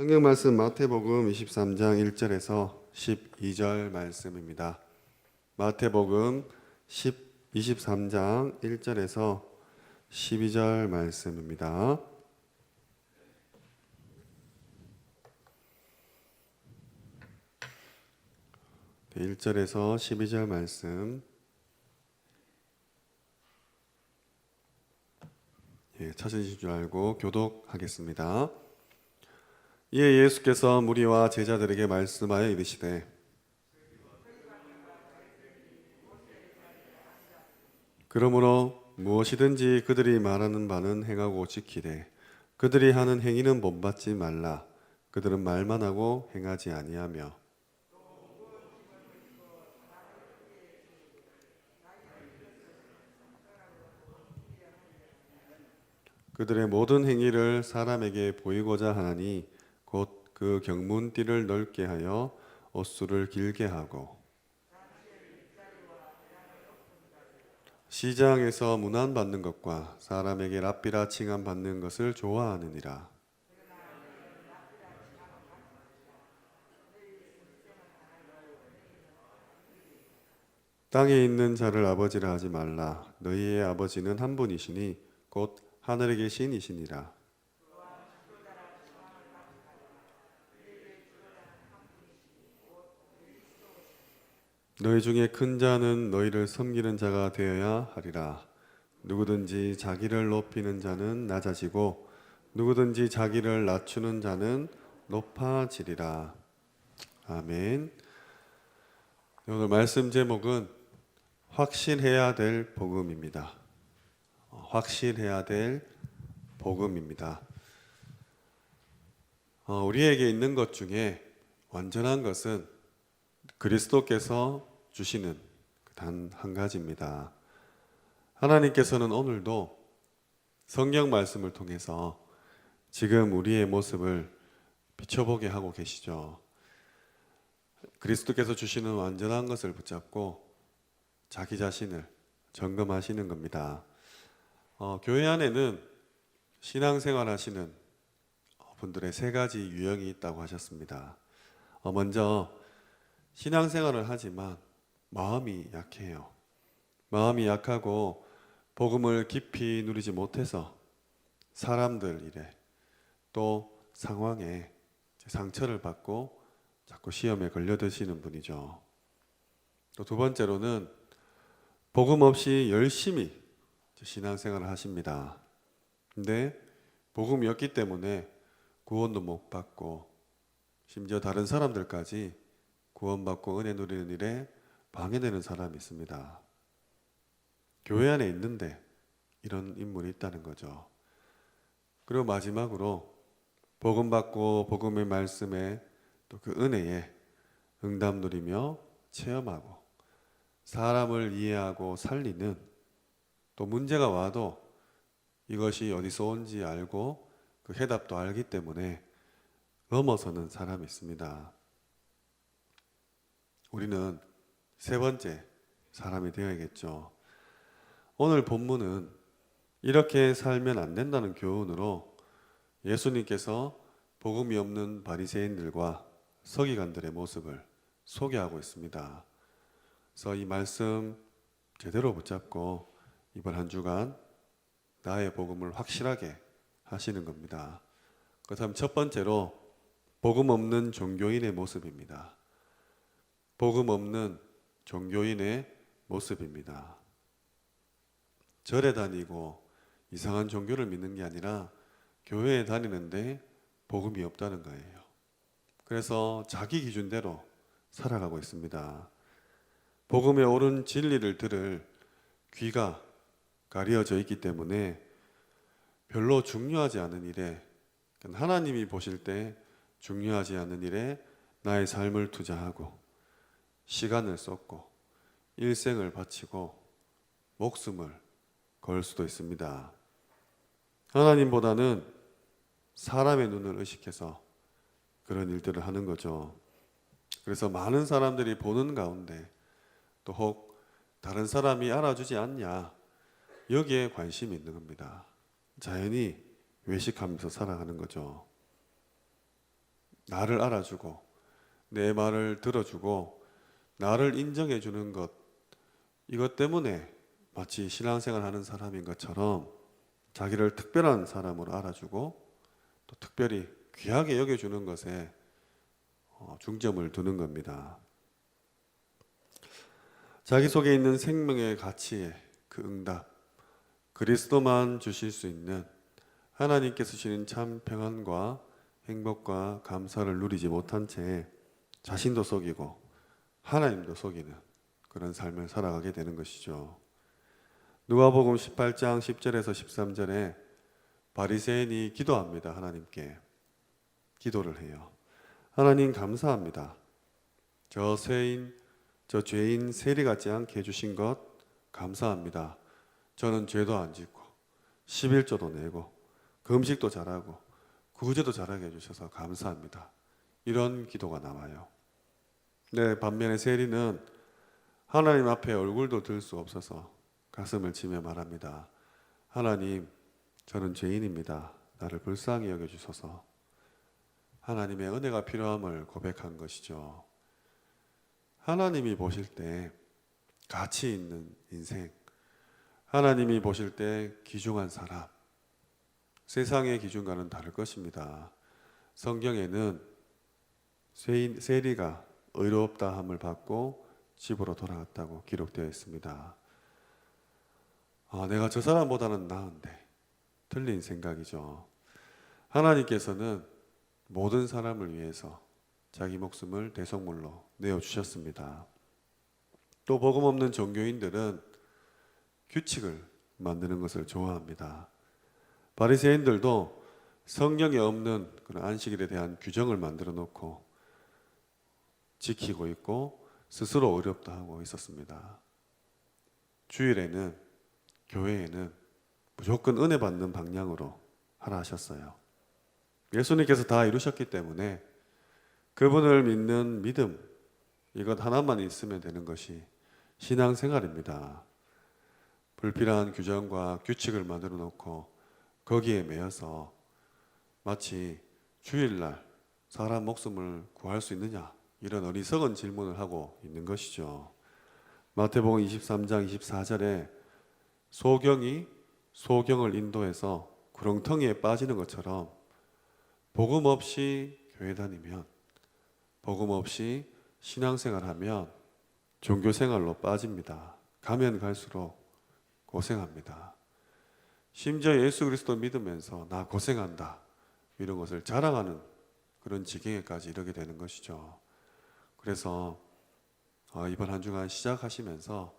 성경 말씀 마태복음 23장 1절에서 12절 말씀입니다. 마태복음 10, 23장 1절에서 12절 말씀입니다. 네, 1절에서 12절 말씀 예, 찾으신 줄 알고 교독하겠습니다. 이에 예수께서 무리와 제자들에게 말씀하여 이르시되 그러므로 무엇이든지 그들이 말하는 바는 행하고 지키되 그들이 하는 행위는 본받지 말라. 그들은 말만 하고 행하지 아니하며. 그들의 모든 행위를 사람에게 보이고자 하나니 곧 그 경문띠를 넓게 하여 옷수를 길게 하고 시장에서 문안 받는 것과 사람에게 랍비라 칭함 받는 것을 좋아하느니라. 땅에 있는 자를 아버지라 하지 말라. 너희의 아버지는 한 분이시니 곧 하늘에 계신 이시니라. 너희 중에 큰 자는 너희를 섬기는 자가 되어야 하리라. 누구든지 자기를 높이는 자는 낮아지고 누구든지 자기를 낮추는 자는 높아지리라. 아멘. 오늘 말씀 제목은 확실해야 될 복음입니다. 어, 확실해야 될 복음입니다. 어, 우리에게 있는 것 중에 완전한 것은 그리스도께서 주시는 단 한 가지입니다. 하나님께서는 오늘도 성경 말씀을 통해서 지금 우리의 모습을 비춰보게 하고 계시죠. 그리스도께서 주시는 완전한 것을 붙잡고 자기 자신을 점검하시는 겁니다. 어, 교회 안에는 신앙생활 하시는 분들의 세 가지 유형이 있다고 하셨습니다. 어, 먼저 신앙생활을 하지만 마음이 약해요. 마음이 약하고 복음을 깊이 누리지 못해서 사람들 일에 또 상황에 상처를 받고 자꾸 시험에 걸려드시는 분이죠. 또 두 번째로는 복음 없이 열심히 신앙생활을 하십니다. 근데 복음이 없기 때문에 구원도 못 받고 심지어 다른 사람들까지 구원받고 은혜 누리는 일에 방해되는 사람이 있습니다. 교회 안에 있는데 이런 인물이 있다는 거죠. 그리고 마지막으로 복음 받고 복음의 말씀에 또 그 은혜에 응답 누리며 체험하고 사람을 이해하고 살리는 또 문제가 와도 이것이 어디서 온지 알고 그 해답도 알기 때문에 넘어서는 사람이 있습니다. 우리는 세 번째 사람이 되어야겠죠. 오늘 본문은 이렇게 살면 안 된다는 교훈으로 예수님께서 복음이 없는 바리새인들과 서기관들의 모습을 소개하고 있습니다. 그래서 이 말씀 제대로 붙잡고 이번 한 주간 나의 복음을 확실하게 하시는 겁니다. 그다음 첫 번째로 복음 없는 종교인의 모습입니다. 복음 없는 종교인의 모습입니다. 절에 다니고 이상한 종교를 믿는 게 아니라 교회에 다니는데 복음이 없다는 거예요. 그래서 자기 기준대로 살아가고 있습니다. 복음의 옳은 진리를 들을 귀가 가려져 있기 때문에 별로 중요하지 않은 일에 하나님이 보실 때 중요하지 않은 일에 나의 삶을 투자하고 시간을 쏟고 일생을 바치고 목숨을 걸 수도 있습니다. 하나님보다는 사람의 눈을 의식해서 그런 일들을 하는 거죠. 그래서 많은 사람들이 보는 가운데 또 혹 다른 사람이 알아주지 않냐 여기에 관심이 있는 겁니다. 자연히 외식하면서 살아가는 거죠. 나를 알아주고 내 말을 들어주고 나를 인정해 주는 것 이것 때문에 마치 신앙생활 하는 사람인 것처럼 자기를 특별한 사람으로 알아주고 또 특별히 귀하게 여겨주는 것에 어, 중점을 두는 겁니다. 자기 속에 있는 생명의 가치에 그 응답, 그리스도만 주실 수 있는 하나님께서 주시는 참 평안과 행복과 감사를 누리지 못한 채 자신도 속이고 하나님도 속이는 그런 삶을 살아가게 되는 것이죠. 누가복음 18장 10절에서 13절에 바리새인이 기도합니다. 하나님께 기도를 해요. 하나님 감사합니다. 저 죄인 저 죄인 세리 같지 않게 해주신 것 감사합니다. 저는 죄도 안 짓고 11조도 내고 금식도 잘하고 구제도 잘하게 해주셔서 감사합니다. 이런 기도가 나와요. 네, 반면에 세리는 하나님 앞에 얼굴도 들 수 없어서 가슴을 치며 말합니다. 하나님, 저는 죄인입니다. 나를 불쌍히 여겨 주소서. 하나님의 은혜가 필요함을 고백한 것이죠. 하나님이 보실 때 가치 있는 인생, 하나님이 보실 때 귀중한 사람, 세상의 기준과는 다를 것입니다. 성경에는 세인, 세리가 의롭다 함을 받고 집으로 돌아갔다고 기록되어 있습니다. 아, 내가 저 사람보다는 나은데 틀린 생각이죠. 하나님께서는 모든 사람을 위해서 자기 목숨을 대성물로 내어 주셨습니다. 또 복음 없는 종교인들은 규칙을 만드는 것을 좋아합니다. 바리새인들도 성경에 없는 그런 안식일에 대한 규정을 만들어 놓고 지키고 있고 스스로 어렵다 하고 있었습니다. 주일에는 교회에는 무조건 은혜 받는 방향으로 하라 하셨어요. 예수님께서 다 이루셨기 때문에 그분을 믿는 믿음 이것 하나만 있으면 되는 것이 신앙생활입니다. 불필요한 규정과 규칙을 만들어 놓고 거기에 매여서 마치 주일날 사람 목숨을 구할 수 있느냐 이런 어리석은 질문을 하고 있는 것이죠. 마태복음 23장 24절에 소경이 소경을 인도해서 구렁텅이에 빠지는 것처럼 복음 없이 교회 다니면 복음 없이 신앙생활하면 종교생활로 빠집니다. 가면 갈수록 고생합니다. 심지어 예수 그리스도 믿으면서 나 고생한다 이런 것을 자랑하는 그런 지경에까지 이르게 되는 것이죠. 그래서 어, 이번 한 주간 시작하시면서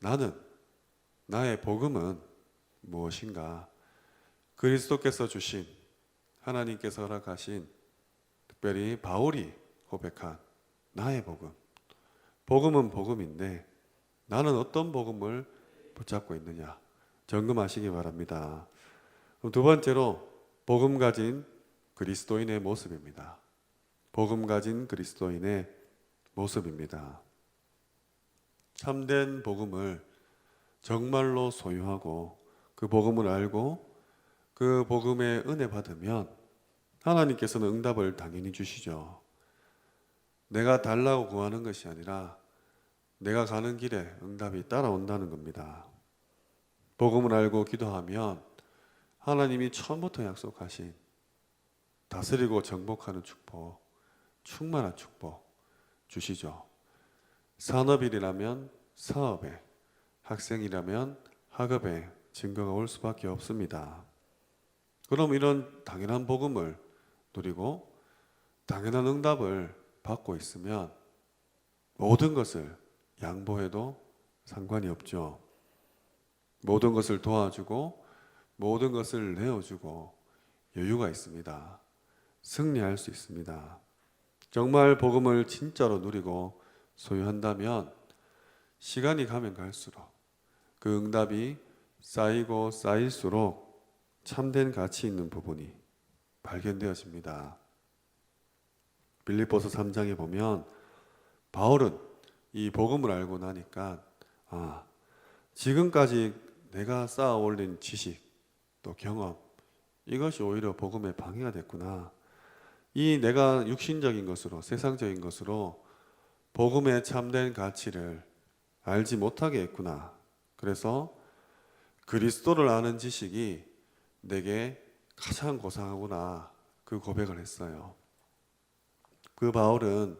나는 나의 복음은 무엇인가? 그리스도께서 주신 하나님께서 허락하신 특별히 바울이 고백한 나의 복음. 복음은 복음인데 나는 어떤 복음을 붙잡고 있느냐 점검하시기 바랍니다. 두 번째로 복음 가진 그리스도인의 모습입니다. 복음 가진 그리스도인의 모습입니다. 참된 복음을 정말로 소유하고 그 복음을 알고 그 복음의 은혜 받으면 하나님께서는 응답을 당연히 주시죠. 내가 달라고 구하는 것이 아니라 내가 가는 길에 응답이 따라온다는 겁니다. 복음을 알고 기도하면 하나님이 처음부터 약속하신 다스리고 정복하는 축복, 충만한 축복 주시죠. 산업일이라면 사업에, 학생이라면 학업에 증거가 올 수밖에 없습니다. 그럼 이런 당연한 복음을 누리고 당연한 응답을 받고 있으면 모든 것을 양보해도 상관이 없죠. 모든 것을 도와주고 모든 것을 내어주고 여유가 있습니다. 승리할 수 있습니다. 정말 복음을 진짜로 누리고 소유한다면 시간이 가면 갈수록 그 응답이 쌓이고 쌓일수록 참된 가치 있는 부분이 발견되어집니다. 빌립보서 3장에 보면 바울은 이 복음을 알고 나니까 아, 지금까지 내가 쌓아 올린 지식 또 경험 이것이 오히려 복음의 방해가 됐구나. 이 내가 육신적인 것으로 세상적인 것으로 복음의 참된 가치를 알지 못하게 했구나. 그래서 그리스도를 아는 지식이 내게 가장 고상하구나. 그 고백을 했어요. 그 바울은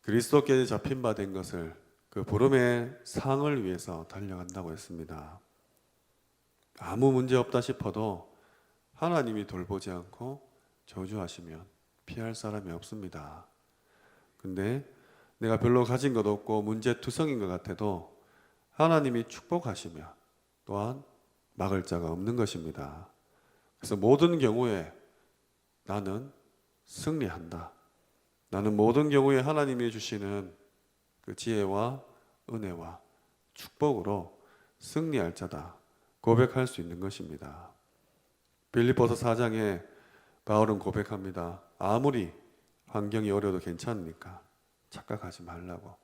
그리스도께 잡힌 바 된 것을 그 부름의 상을 위해서 달려간다고 했습니다. 아무 문제 없다 싶어도 하나님이 돌보지 않고 저주하시면 피할 사람이 없습니다. 근데 내가 별로 가진 것 없고 문제투성인 것 같아도 하나님이 축복하시면 또한 막을 자가 없는 것입니다. 그래서 모든 경우에 나는 승리한다. 나는 모든 경우에 하나님이 주시는 그 지혜와 은혜와 축복으로 승리할 자다. 고백할 수 있는 것입니다. 빌립보서 4장에 바울은 고백합니다. 아무리 환경이 어려도 괜찮으니까 착각하지 말라고.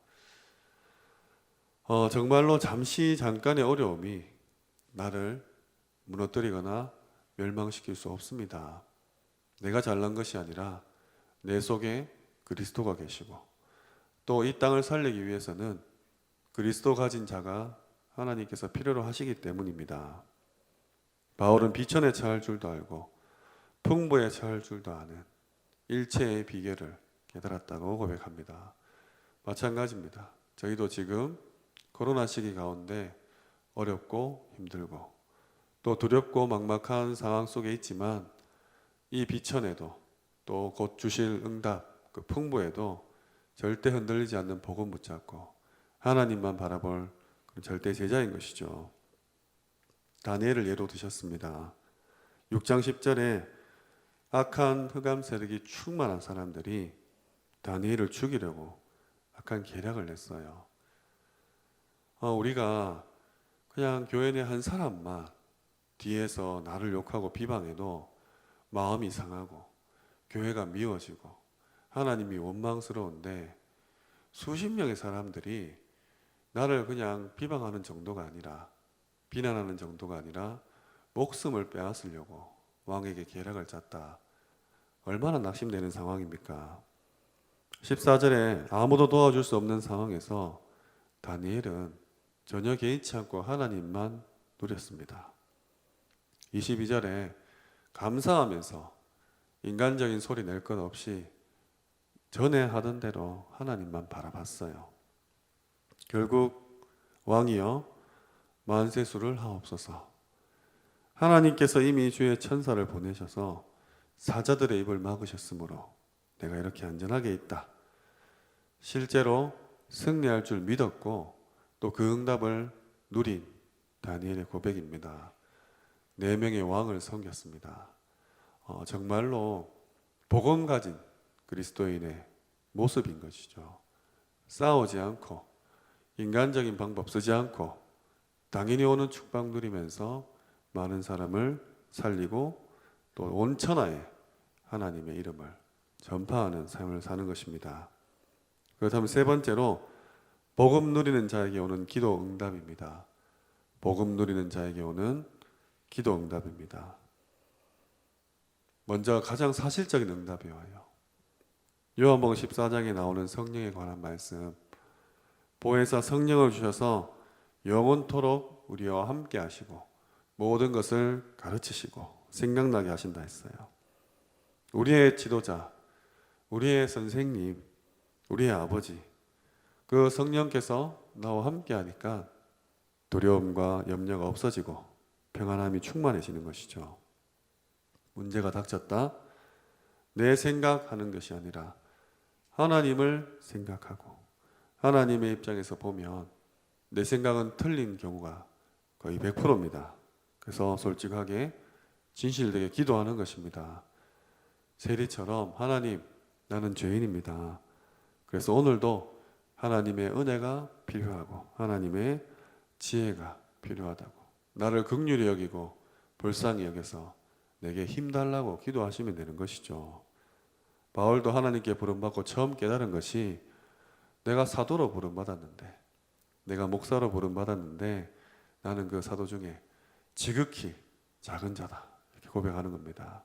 어, 정말로 잠시 잠깐의 어려움이 나를 무너뜨리거나 멸망시킬 수 없습니다. 내가 잘난 것이 아니라 내 속에 그리스도가 계시고 또 이 땅을 살리기 위해서는 그리스도 가진 자가 하나님께서 필요로 하시기 때문입니다. 바울은 비천에 처할 줄도 알고 풍부에 처할 줄도 아는 일체의 비결을 깨달았다고 고백합니다. 마찬가지입니다. 저희도 지금 코로나 시기 가운데 어렵고 힘들고 또 두렵고 막막한 상황 속에 있지만 이 비천에도 또 곧 주실 응답 그 풍부에도 절대 흔들리지 않는 복음 붙잡고 하나님만 바라볼 절대 제자인 것이죠. 다니엘을 예로 드셨습니다. 6장 10절에 악한 흑암 세력이 충만한 사람들이 다니엘을 죽이려고 악한 계략을 냈어요. 어, 우리가 그냥 교회 내 한 사람만 뒤에서 나를 욕하고 비방해도 마음이 상하고 교회가 미워지고 하나님이 원망스러운데 수십 명의 사람들이 나를 그냥 비방하는 정도가 아니라 비난하는 정도가 아니라 목숨을 빼앗으려고 왕에게 계략을 짰다. 얼마나 낙심되는 상황입니까? 14절에 아무도 도와줄 수 없는 상황에서 다니엘은 전혀 개의치 않고 하나님만 누렸습니다. 22절에 감사하면서 인간적인 소리 낼 것 없이 전에 하던 대로 하나님만 바라봤어요. 결국 왕이여 만세수를 하옵소서. 하나님께서 이미 주의 천사를 보내셔서 사자들의 입을 막으셨으므로 내가 이렇게 안전하게 있다. 실제로 승리할 줄 믿었고 또 그 응답을 누린 다니엘의 고백입니다. 네 명의 왕을 섬겼습니다. 어, 정말로 복음 가진 그리스도인의 모습인 것이죠. 싸우지 않고 인간적인 방법 쓰지 않고 당연히 오는 축복 누리면서 많은 사람을 살리고 또 온 천하에 하나님의 이름을 전파하는 삶을 사는 것입니다. 그렇다면 세 번째로 복음 누리는 자에게 오는 기도 응답입니다. 복음 누리는 자에게 오는 기도 응답입니다. 먼저 가장 사실적인 응답이 와요. 요한복음 14장에 나오는 성령에 관한 말씀. 보혜사 성령을 주셔서 영원토록 우리와 함께 하시고 모든 것을 가르치시고 생각나게 하신다 했어요. 우리의 지도자, 우리의 선생님, 우리의 아버지, 그 성령께서 나와 함께 하니까 두려움과 염려가 없어지고 평안함이 충만해지는 것이죠. 문제가 닥쳤다. 내 생각하는 것이 아니라 하나님을 생각하고 하나님의 입장에서 보면 내 생각은 틀린 경우가 거의 100%입니다. 그래서 솔직하게 진실되게 기도하는 것입니다. 세리처럼 하나님 나는 죄인입니다. 그래서 오늘도 하나님의 은혜가 필요하고 하나님의 지혜가 필요하다고 나를 극률히 여기고 불쌍히 여겨서 내게 힘 달라고 기도하시면 되는 것이죠. 바울도 하나님께 부름받고 처음 깨달은 것이 내가 사도로 부름받았는데 내가 목사로 부름받았는데 나는 그 사도 중에 지극히 작은 자다 고백하는 겁니다.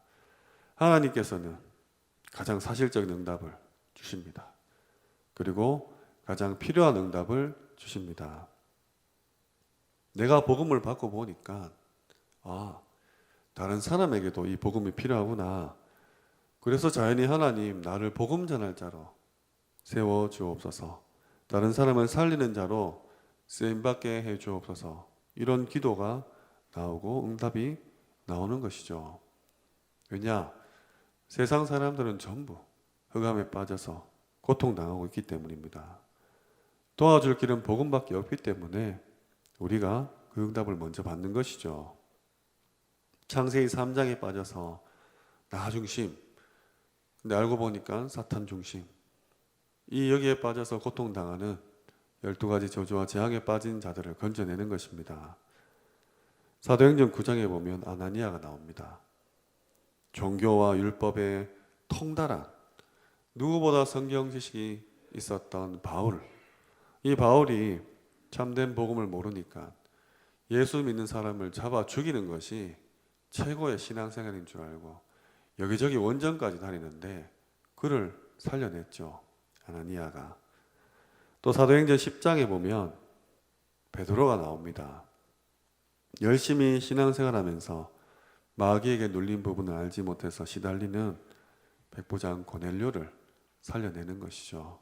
하나님께서는 가장 사실적인 응답을 주십니다. 그리고 가장 필요한 응답을 주십니다. 내가 복음을 받고 보니까 아 다른 사람에게도 이 복음이 필요하구나. 그래서 자연히 하나님 나를 복음 전할 자로 세워 주옵소서. 다른 사람을 살리는 자로 쓰임 받게 해 주옵소서. 이런 기도가 나오고 응답이 나오는 것이죠. 왜냐? 세상 사람들은 전부 흑암에 빠져서 고통당하고 있기 때문입니다. 도와줄 길은 복음밖에 없기 때문에 우리가 그 응답을 먼저 받는 것이죠. 창세기 3장에 빠져서 나 중심, 근데 알고 보니까 사탄 중심. 이 여기에 빠져서 고통당하는 12가지 저주와 재앙에 빠진 자들을 건져내는 것입니다. 사도행전 9장에 보면 아나니아가 나옵니다. 종교와 율법에 통달한 누구보다 성경 지식이 있었던 바울. 이 바울이 참된 복음을 모르니까 예수 믿는 사람을 잡아 죽이는 것이 최고의 신앙생활인 줄 알고 여기저기 원정까지 다니는데 그를 살려냈죠. 아나니아가. 또 사도행전 10장에 보면 베드로가 나옵니다. 열심히 신앙생활하면서 마귀에게 눌린 부분을 알지 못해서 시달리는 백부장 고넬료를 살려내는 것이죠.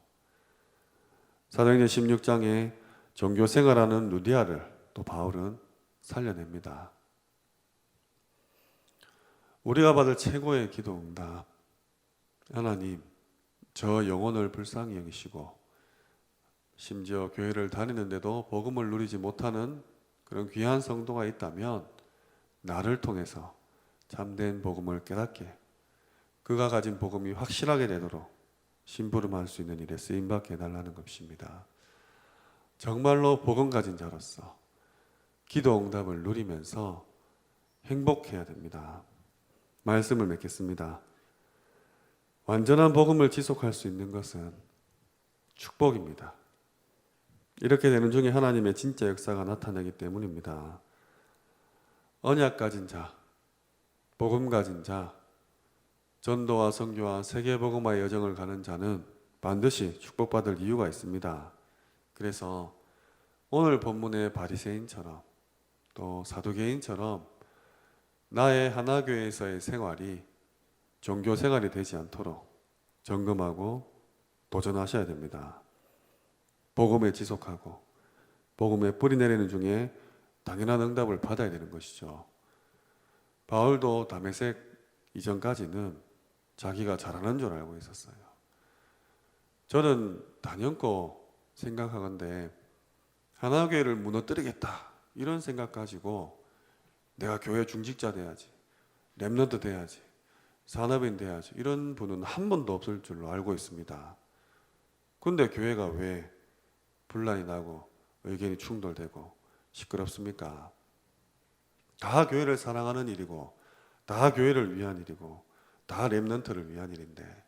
사도행전 16장에 종교 생활하는 루디아를 또 바울은 살려냅니다. 우리가 받을 최고의 기도 응답. 하나님, 저 영혼을 불쌍히 여기시고 심지어 교회를 다니는데도 복음을 누리지 못하는 그런 귀한 성도가 있다면 나를 통해서 참된 복음을 깨닫게 그가 가진 복음이 확실하게 되도록 심부름할 수 있는 일에 쓰임 받게 해달라는 것입니다. 정말로 복음 가진 자로서 기도 응답을 누리면서 행복해야 됩니다. 말씀을 맺겠습니다. 완전한 복음을 지속할 수 있는 것은 축복입니다. 이렇게 되는 중에 하나님의 진짜 역사가 나타나기 때문입니다. 언약 가진 자, 복음 가진 자, 전도와 선교와 세계 복음화의 여정을 가는 자는 반드시 축복받을 이유가 있습니다. 그래서 오늘 본문의 바리새인처럼 또 사두개인처럼 나의 하나교회에서의 생활이 종교 생활이 되지 않도록 점검하고 도전하셔야 됩니다. 복음에 지속하고 복음에 뿌리 내리는 중에 당연한 응답을 받아야 되는 것이죠. 바울도 다메섹 이전까지는 자기가 잘하는 줄 알고 있었어요. 저는 단연코 생각하건데 하나교회를 무너뜨리겠다 이런 생각 가지고 내가 교회 중직자 돼야지 랩런트 돼야지 산업인 돼야지 이런 분은 한 번도 없을 줄로 알고 있습니다. 근데 교회가 왜 분란이 나고 의견이 충돌되고 시끄럽습니까? 다 교회를 사랑하는 일이고 다 교회를 위한 일이고 다 랩런트를 위한 일인데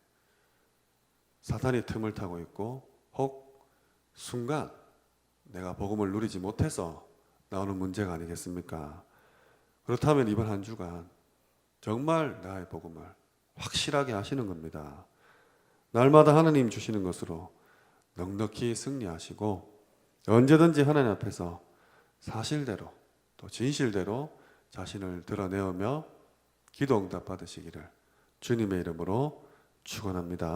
사탄이 틈을 타고 있고 혹 순간 내가 복음을 누리지 못해서 나오는 문제가 아니겠습니까? 그렇다면 이번 한 주간 정말 나의 복음을 확실하게 하시는 겁니다. 날마다 하나님 주시는 것으로 넉넉히 승리하시고 언제든지 하나님 앞에서 사실대로 또 진실대로 자신을 드러내오며 기도 응답 받으시기를 주님의 이름으로 축원합니다.